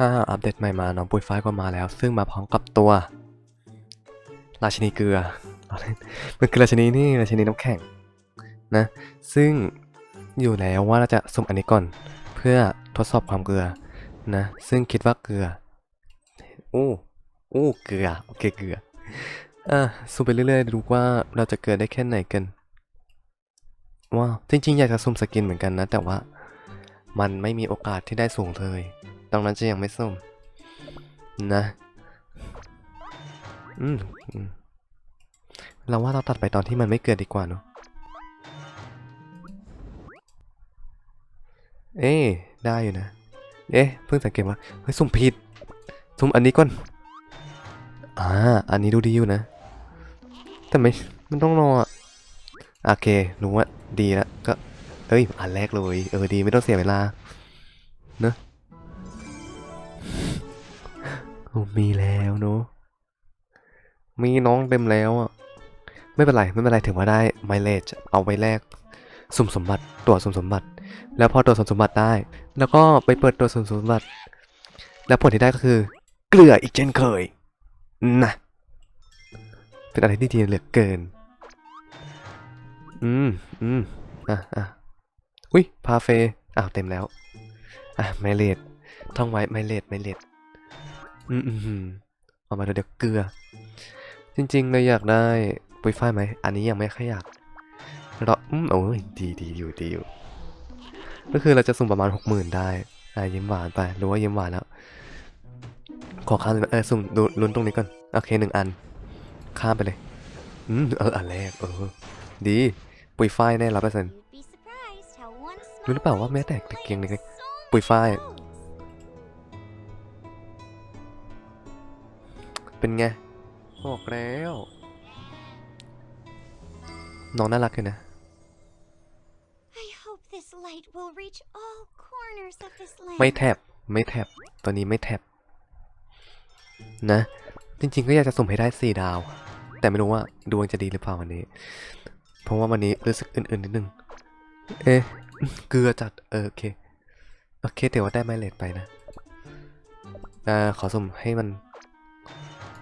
อ่าอัปเดตใหม่มาน้องปุยฝ้ายก็มาแล้ว ซึ่งมาพร้อมกับตัว ราชินีเกลือมันคือราชินีนี่ราชินีน้ำแข็งนะ ซึ่งอยู่แล้วว่าเราจะสุ่มอันนี้ก่อน เพื่อทดสอบความเกลือนะ ซึ่งคิดว่าเกลืออู้อู้เกลือโอเคเกลืออะสุ่มไปเรื่อยๆดูว่าเราจะเกิดได้แค่ไหนกันว้าวจริงๆ อยากจะสุ่มสกินเหมือนกันนะ แต่ว่ามันไม่มีโอกาสที่ได้สูงเลย ดังนั้นจะยังไม่สุ่มนะอืมอืมเราว่าเราตัดไปตอนที่มันไม่เกิดดีกว่าเนอะเอ๊ได้อยู่นะ เอ๊ะ เพิ่งสังเกตว่า เฮ้ยสุ่มผิด สุ่มอันนี้ก่อน อ่า อันนี้ดูดีอยู่นะ แต่ไม่ มันต้องรออะโอเครู้ว่าดีแล้วก็ เอ้ย อันแรกเลย เออ ดี ไม่ต้องเสียเวลา เนอะ มีแล้วเนอะมีน้องเต็มแล้วอะไม่เป็นไรไม่เป็นไรถึงว่าได้ไมเลจเอาไว้แลกสุ่มสมบัติตัวสุ่มสมบัติ แล้วพอตัวสุ่มสมบัติได้ แล้วก็ไปเปิดตัวสุ่มสมบัติ แล้วผลที่ได้ก็คือ เกลืออีกเช่นเคยนะเป็นอะไรที่ดีเหลือเกิน อืมอืมอะอะอุ้ยพาเฟอ้าวเต็มแล้ว อะไมเลดท่องไว้ไมเลดไมเลด อืมอืมอืมเอามาเดี๋ยวเกลือ จริงๆเลยอยากได้ปุยฝ้ายไหม อันนี้ยังไม่ค่อยอยากเราอืมโอ้ยดีดีอยู่ดีอยู่ ก็คือเราจะสุ่มประมาณหกหมื่นได้อ่ายิ้มหวานไปรู้ว่ายิ้มหวานแล้ว ขอข้ามเลยนะเออสุ่มดูลุ้นตรงนี้ก่อน โอเคหนึ่งอัน ข้ามไปเลย อืมเอออันแรกเออ ดี ปุยฝ้ายแน่ร้อยเปอร์เซ็นต์ You'd be surprised how one รู้หรือเปล่าว่าแม้แต่ small ตะเกียง plant เล็ก is ๆปุยฝ้าย เป็นไง บอกแล้ว น้องน่ารักเลยนะ I hope this light will reach all corners of this land. ไม่แท็บไม่แท็บตอนนี้ไม่แท็บนะ จริงๆ ก็อยากจะสุ่มให้ได้สี่ดาว แต่ไม่รู้ว่าดวงจะดีหรือเปล่าวันนี้ เพราะว่าวันนี้รู้สึกอื่นๆนิดนึง เอ๊ะ เกลือจัด เออโอเค โอเคแต่ว่าได้ไมเลดไปนะ อ่า ขอสุ่มให้มัน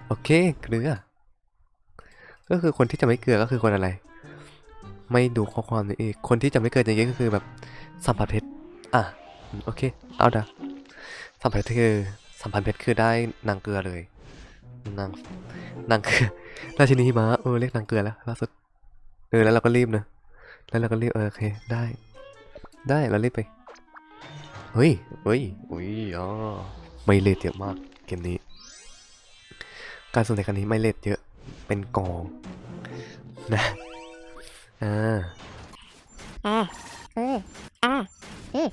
โอเค เกลือ ก็คือคนที่จะไม่เกลือก็คือคนอะไร ไม่ดูข้อความนี้อีกคนที่จะไม่เกิดอย่างนี้ก็คือแบบสัมผัสเพชรอะโอเค เอาดะสัมผัสเพชรคือสัมผัสเพชรคือได้นางเกลือเลย นางนางเกลือราชินีมาเออเรียกนางเกลือแล้วล่าสุดเออแล้วเราก็รีบนะแล้วเราก็รีบเออโอเคได้ ได้เรารีบไปเฮ้ยเฮ้ยอุ้ยอ๋อไม่เลทเยอะมากเกมนี้ การสุ่มในครั้งนี้ไม่เลทเยอะ เป็นกอง นะ อ่า อ่า อืมอ่า อืม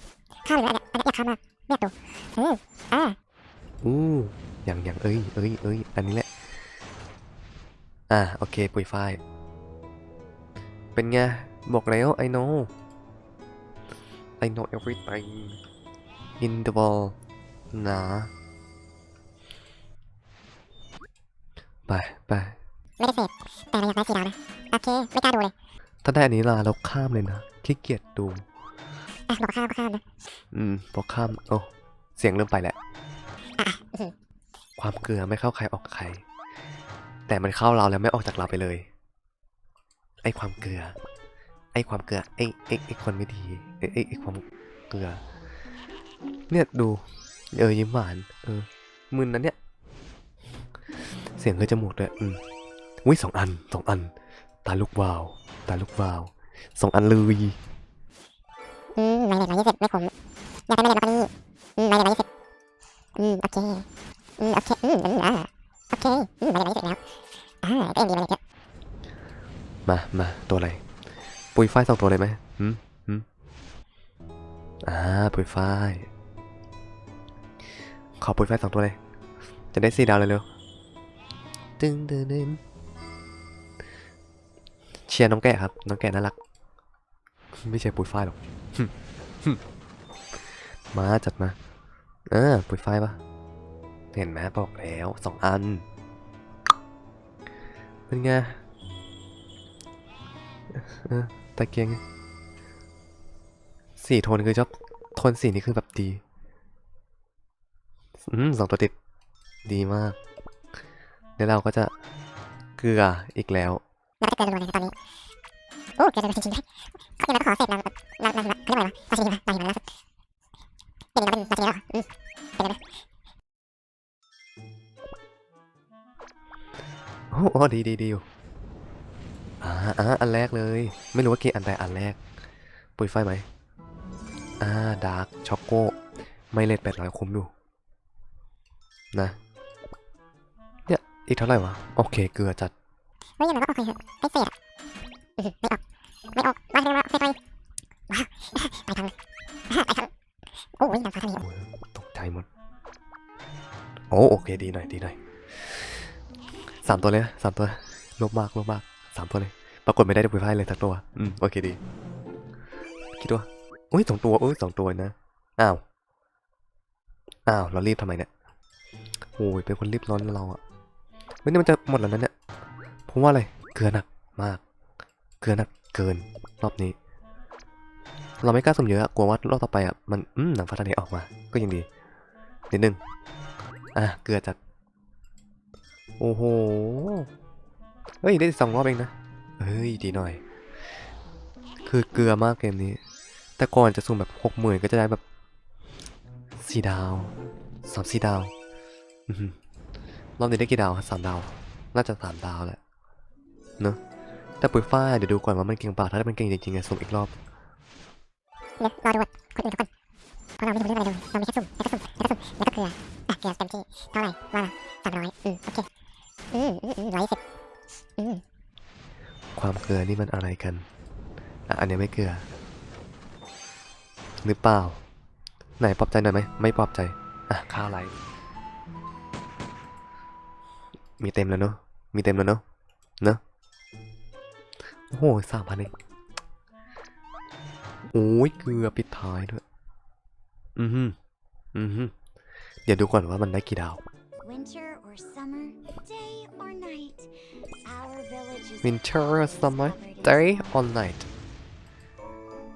ข้ามเลยอันเนี้ยอันเนี้ยอยากข้ามมากไม่อยากดูอืมอ่า อู้อย่างอย่างเอ้ยเอ้ยเอ้ยอันนี้แหละ อะโอเค ปุยฝ้าย เป็นไง บอกแล้ว I know I know everything in the world นะ ไปไปไม่ได้เสพแต่เราอยากได้สีดาวนะ โอเค ไม่กล้าดูเลย ถ้าได้อันนี้ลาเราข้ามเลยนะขี้เกียจดูอะบอกข้ามก็ข้ามนะ อืมพอข้ามโอ้เสียงเริ่มไปแล้วอะอื้อหือความเกลือไม่เข้าใครออกใคร แต่มันเข้าเราแล้วไม่ออกจากเราไปเลย ไอ้ความเกลือ ไอ้ความเกลือไอ้ไอ้ไอ้คนไม่ดีไอ้ไอ้ไอ้ความเกลือ เนี่ยดู เออยิ้มหวาน เออมึนนะเนี่ยเสียงเลยจมูกด้วยอืมอุ้ยสองอันสองอัน ตาลูกวาว ตาลูกวาวสองอันเลยอืมไม่เลยร้อยยี่สิบไม่คุ้มอยากได้ไม่เลยมากกว่านี้อืมไม่เลยร้อยยี่สิบอืมโอเคอืมโอเคอืมอืมอ่าโอเคอืมไม่เลยร้อยยี่สิบแล้วอ่าก็ยังดีมาเลยเยอะมามาตัวอะไรปุยฝ้ายสองตัวเลยไหมหืมหืมอ่าปุยฝ้ายขอปุยฝ้ายสองตัวเลย จะได้สี่ดาวเลยเร็ว ตึงตึงเชียร์น้องแกะครับ น้องแกะน่ารัก ไม่ใช่ปุยฝ้ายหรอก มาจัดมา เออปุยฝ้ายปะเห็นไหมบอกแล้วสองอัน เป็นไงตะเกียงไงสีโทนคือชอบโทนสีนี้คือแบบดี อืมสองตัวติด ดีมาก เดี๋ยวเราก็จะเกลืออีกแล้วเราก็จะเกินรัวๆเลยนะตอนนี้โอ้เกินรัวๆจริงๆด้วยเขาอย่างไรก็ขอเสร็จแล้วแล้วแล้วเขาเรียกว่าอะไรวะพอชิมมาตายมาแล้วสุดเดี๋ยวเราเป็นมาชิมแล้วเหรออืมเป็นไงนะโอ้โอ้ดีดีดีอยู่อ่าอ่าอันแรกเลย ไม่รู้ว่าเกอันใดอันแรก ปุยไฟไหมอ่าดาร์กช็อกโกไม่เลทแปดร้อยคุ้มอยู่นะเนี่ย อีกเท่าไหร่วะ โอเค เกลือจัดเฮ้ยอย่างไรก็โอเคเหอะไอ้เศษอะอื้อหือไม่ออก ไม่ออกมาเรียกว่าค่อยๆว้าวไปทางเลยไปทางโอ้ยนางฟ้าทางนี้โอ้ยตกใจหมด โอ้โอเคดีหน่อยดีหน่อยสามตัวเลยนะสามตัวลบมากลบมากสามตัวเลย ปรากฏไม่ได้ปุยไฟเลยสักตัว อืม โอเคดี คิดว่าอุ้ยสองตัวอุ้ยสองตัวนะ อ้าว อ้าว เรารีบทำไมเนี่ย โอ้ย เป็นคนรีบร้อนนะเราอะเฮ้ยนี่มันจะหมดแล้วนะเนี่ยผมว่าอะไรเกลือหนักมาก เกลือหนักเกินรอบนี้ เราไม่กล้าสุ่มเยอะอะกลัวว่ารอบต่อไปอะมันอืมหนังฟ้าทะเลออกมา ก็ยังดีนิดนึงอะเกลือจัดโอ้โหเฮ้ยได้สองรอบเองนะเฮ้ยดีหน่อย คือเกลือมากเกมนี้ แต่ก่อนจะสุ่มแบบหกหมื่นก็จะได้แบบสี่ดาวสามสี่ดาวอือ รอบนี้ได้กี่ดาวสามดาว น่าจะสามดาวแหละ เนอะแต่ปุ๋ยฝ้ายเดี๋ยวดูก่อนว่ามันเก่งเปล่าถ้ามันเก่งจริงๆอะสุ่มอีกรอบเดี๋ยวรอดูว่าคนอื่นเขาก่อนเพราะเราไม่รู้เรื่องอะไรเลยเรามีแค่สุ่มแล้วก็สุ่มแล้วก็สุ่มแล้วก็เกลืออะเกลือเต็มที่เท่าไหร่ว่าสามร้อยอืมโอเคอืมอืมอืมร้อยยี่สิบอืมความเกลือนี่มันอะไรกันอะอันนี้ไม่เกลือหรือเปล่า ไหนปลอบใจหน่อยไหมไม่ปลอบใจอะข้าวไร มีเต็มแล้วเนอะมีเต็มแล้วเนอะเนอะโอ้โหสามพันเอง โอ้ยเกลือปิดท้ายด้วย อือฮึอือฮึเดี๋ยวดูก่อนว่ามันได้กี่ดาว Winter or summer, day or night, our village is Winter or always summer, covered in day snow. or night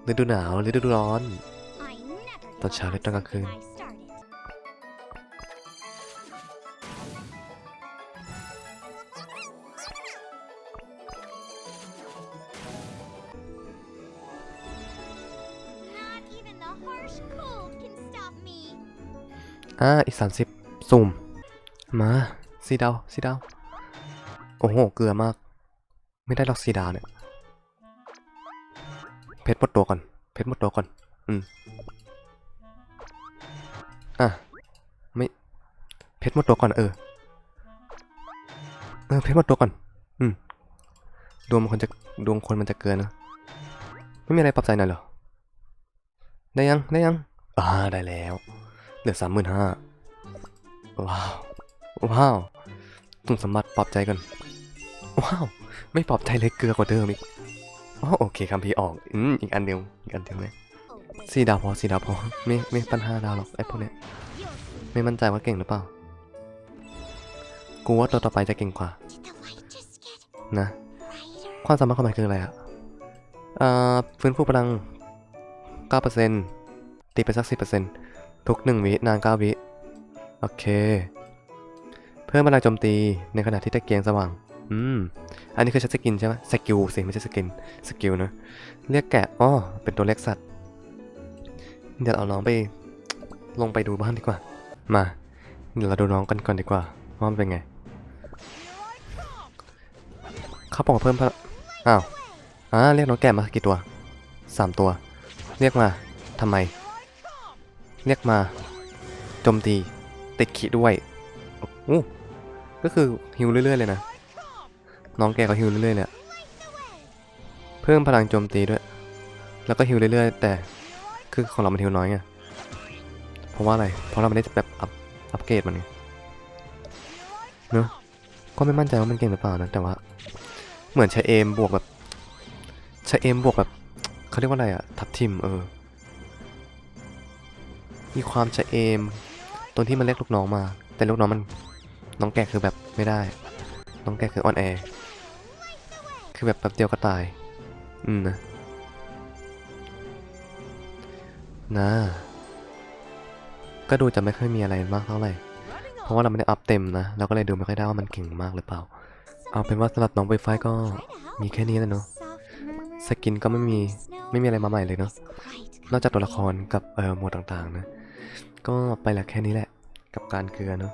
ฤดูหนาวฤดูร้อน I never ตอนเช้า give หรือ up ตอนกลางคืน อ่าอีกสามสิบสุ่ม มาสีดาวสีดาวโอ้โห เกลือมาก ไม่ได้หรอกสีดาวเนี่ย เพชรหมดตัวก่อน เพชรหมดตัวก่อน อืม อะ ไม่ เพชรหมดตัวก่อน เออ เออ เพชรหมดตัวก่อน อืม ดวงคนจะ ดวงคนมันจะเกินนะ ไม่มีอะไรปรับใจหน่อยเหรอ ได้ยัง ได้ยัง อ่า ได้แล้ว เหลือสามหมื่นห้าว้าว ว้าวตุ่มสมบัติปลอบใจก่อนว้าว ไม่ปลอบใจเลยเกลือกว่าเดิมอีกอ๋อโอเคคำพีร์ออกอืมอีกอันเดียวอีกอันเดียวเลยสี่ดาวพอสี่ดาวพอไม่ไม่ปัญหาดาวหรอกไอ้พวกเนี้ยไม่มั่นใจว่าเก่งหรือเปล่า กูว่าตัวต่อไปจะเก่งกว่า นะ ความสามารถของมันคืออะไรอะอ่าฟื้นฟูพลัง9%ตีไปสัก 10% ทุก 1 วินาน 9 วิ โอเค เพิ่มพลังโจมตีในขณะที่ตะเกียงสว่าง อืม อันนี้คือใช้สกินใช่ไหมสกิลสิไม่ใช่สกิน สกิลนะ เรียกแกะอ้อเป็นตัวเล็กสัตว์ เดี๋ยวเอาน้องไปลงไปดูบ้านดีกว่า มา เดี๋ยวเราดูน้องกันก่อนดีกว่าว่ามันเป็นไง เขาบอกว่าเพิ่มพลังอ้าวอ่าเรียกน้องแกะมากี่ตัวสามตัว เรียกมาทำไม เรียกมาโจมตีติดขีดด้วยอู้ก็คือฮิวเรื่อยๆเลยนะ น้องแกก็ฮิวเรื่อยๆเลยอะเพิ่มพลังโจมตีด้วย แล้วก็ฮิวเรื่อยๆ แต่คือของเรามันฮิวน้อยไงเพราะว่าอะไร เพราะเราไม่ได้แบบอัพอัพเกรดมันไงเนอะก็ไม่มั่นใจว่ามันเก่งหรือเปล่านะแต่ว่า เหมือนใช้เอมบวกแบบใช้เอมบวกแบบเขาเรียกว่าอะไรอะทับทิมเออ มีความจะเอมตัวที่มันเล็กลูกน้องมา แต่ลูกน้องมันน้องแกะคือแบบไม่ได้ น้องแกะคืออ่อนแอ คือแบบแป๊บเดียวก็ตาย อืมนะนะก็ดูจะไม่ค่อยมีอะไรมากเท่าไหร่ เพราะว่าเราไม่ได้อัพเต็มนะ เราก็เลยดูไม่ค่อยได้ว่ามันเก่งมากหรือเปล่า เอาเป็นว่าสลับน้องไวไฟก็มีแค่นี้แล้วเนาะ สกินก็ไม่มี ไม่มีอะไรมาใหม่เลยเนาะ นอกจากตัวละครกับเออหมวดต่างๆนะ ก็ไปหละแค่นี้แหละ กับการเกลือเนาะ